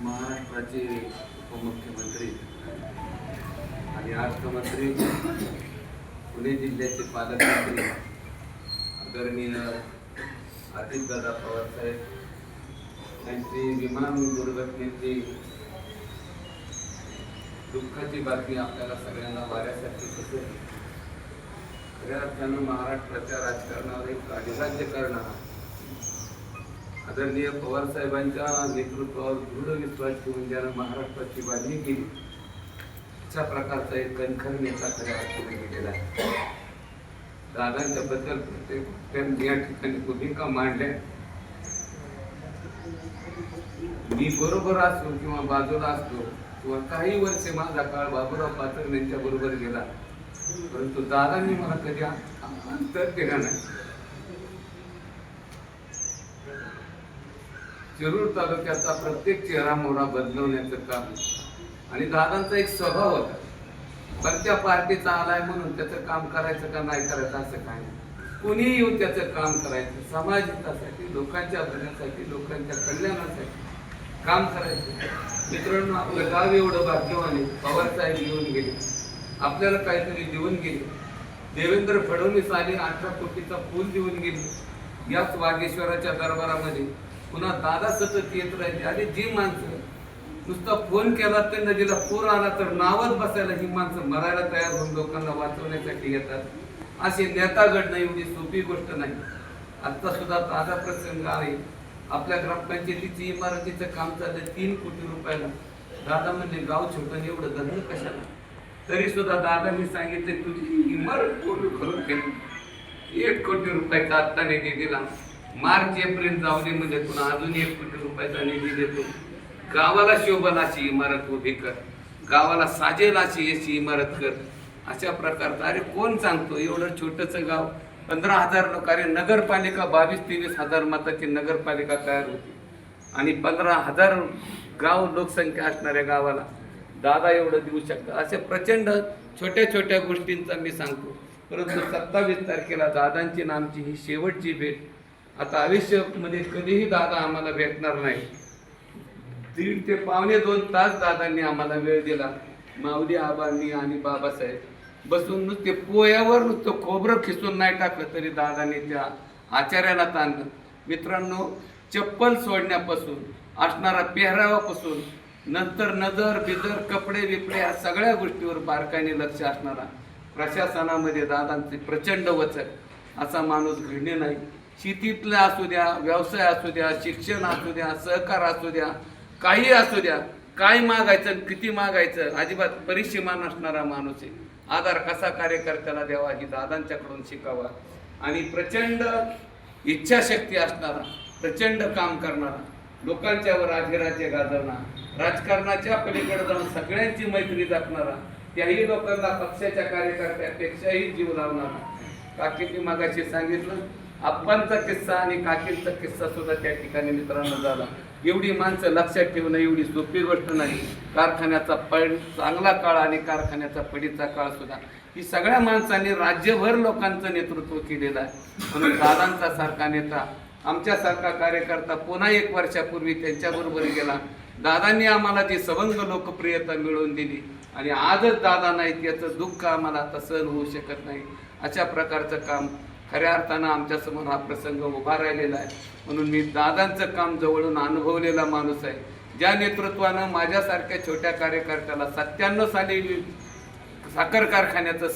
महाराष्ट्राचे उपमुख्यमंत्री आणि अर्थमंत्री पुणे जिल्ह्याचे पालकमंत्री आदरणीय अजितदादा पवारसाहेब यांची विमान दुर्घटनेची दुःखाची बातमी आपल्याला सगळ्यांना वाऱ्यासाठी होते खऱ्या अर्थानं महाराष्ट्राच्या राजकारणावर एक अधिराज्य करणारा आदरणीय पवार साहेबांच्या नेतृत्वावर दृढ विश्वास ठेवून ज्यानं महाराष्ट्राची बांधणी केली अशा प्रकारचा एक कणखर नेता खऱ्या अर्थाने गेलेला आहे. दादांच्या बद्दल प्रत्येक त्यांनी या ठिकाणी भूमिका मांडल्या. मी बरोबर असतो किंवा बाजूला असतो किंवा काही वर्षे माझा काळ बाबूराव पाचर यांच्या बरोबर गेला परंतु दादांनी मला कधी अंतर केला नाही. शिरूर तालुक्याचा प्रत्येक चेहरा मोहरा बदलवण्याचं काम आणि दादांचा एक स्वभाव होता. पण त्या पार्टीचा आलाय म्हणून त्याचं काम करायचं का नाही करायचं असं काय नाही. कुणीही येऊन त्याचं काम करायचं. समाज हितासाठी लोकांच्या भल्यासाठी लोकांच्या कल्याणासाठी काम करायचं. मित्रांनो आपलं गाव एवढं भाग्यवान आहे. पवार साहेब येऊन गेले. आपल्याला काहीतरी देऊन गेले. देवेंद्र फडणवीस आले अठरा कोटीचा पूल देऊन गेले. याच वागेश्वराच्या दरबारामध्ये पुन्हा दादा सतत येत राहिले. आणि जी माणसं नुसता फोन केला तर नदीला पूर आला तर नावच बसायला ही माणसं मरायला तयार होऊन लोकांना वाचवण्यासाठी येतात. असे नेता घडणं एवढी सोपी गोष्ट नाही. आता सुद्धा ताजा प्रसंग आहे. आपल्या ग्रामपंचायतीची इमारतीचं काम चाललंय तीन कोटी रुपयाला. दादा म्हणजे गाव छोटं एवढं धंद कशाला? तरी सुद्धा दादांनी सांगितले तुझी इमारत पूर्ण करून केली एक कोटी रुपयाचा आत्ता निधी दिला मार्च एप्रिल जाऊ दे म्हणजे पुन्हा अजून एक कोटी रुपयाचा निधी देतो. गावाला शोभल अशी इमारत उभी कर. गावाला साजेल अशी इमारत कर. अशा प्रकारचं अरे कोण सांगतो? एवढं छोटंसं गाव. पंधरा हजार लोक अरे नगरपालिका बावीस तेवीस हजार मताची नगरपालिका तयार होती. आणि पंधरा हजार गाव लोकसंख्या असणाऱ्या गावाला दादा एवढं देऊ शकतात. असे प्रचंड छोट्या छोट्या गोष्टींचा मी सांगतो. परंतु सत्तावीस तारखेला दादांची नामची ही शेवटची भेट. आता आयुष्यामध्ये कधीही दादा आम्हाला भेटणार नाही. दीड ते पावणे दोन तास दादांनी आम्हाला वेळ दिला. माऊली आबांनी आणि बाबासाहेब बसून नुसते पोयावर नुसतं खोबरं खिसून नाही टाकलं तरी दादांनी त्या आचार्याला ताणलं. मित्रांनो चप्पल सोडण्यापासून असणारा पेहरावापासून नंतर नजर बिजर कपडे बिपडे या सगळ्या गोष्टीवर बारकाईने लक्ष असणारा प्रशासनामध्ये दादांचे प्रचंड वचक असा माणूस घडणे नाही. शेतीतलं असू द्या व्यवसाय असू द्या शिक्षण असू द्या सहकार असू द्या काही असू द्या काय मागायचं किती मागायचं अजिबात परिसीमा नसणारा माणूस आहे. आधार कसा कार्यकर्त्याला द्यावा ही दादांच्याकडून शिकावा. आणि प्रचंड इच्छाशक्ती असणारा प्रचंड काम करणारा लोकांच्यावर अधिराज्य गाजवणार राजकारणाच्या पलीकडे जाऊन सगळ्यांची मैत्री जपणारा त्याही लोकांना पक्षाच्या कार्यकर्त्यापेक्षाही जीव लावणारा. काकी मागाशी सांगितलं. आप्पांचा किस्सा आणि काकींचा किस्सा सुद्धा त्या ठिकाणी मित्रांनो झाला. एवढी माणसं लक्षात ठेवणं एवढी सोपी गोष्ट नाही. कारखान्याचा पड चांगला काळ आणि कारखान्याचा पडीचा काळ सुद्धा. ही सगळ्या माणसांनी राज्यभर लोकांचं नेतृत्व केलेलं आहे. म्हणून दादांचा सारखा नेता आमच्यासारखा कार्यकर्ता पुन्हा एक वर्षापूर्वी त्यांच्याबरोबर गेला. दादांनी आम्हाला जी सबंध लोकप्रियता मिळवून दिली आणि आजच दादा नाहीत याचं दुःख आम्हाला आता सहन होऊ शकत नाही. अशा प्रकारचं काम खऱ्या अर्थानं आमच्यासमोर हा प्रसंग उभा राहिलेला आहे. म्हणून मी दादांचं काम जवळून अनुभवलेला माणूस आहे. ज्या नेतृत्वानं माझ्यासारख्या छोट्या कार्यकर्त्याला सत्त्याण्णव साली साखर कारखान्याचं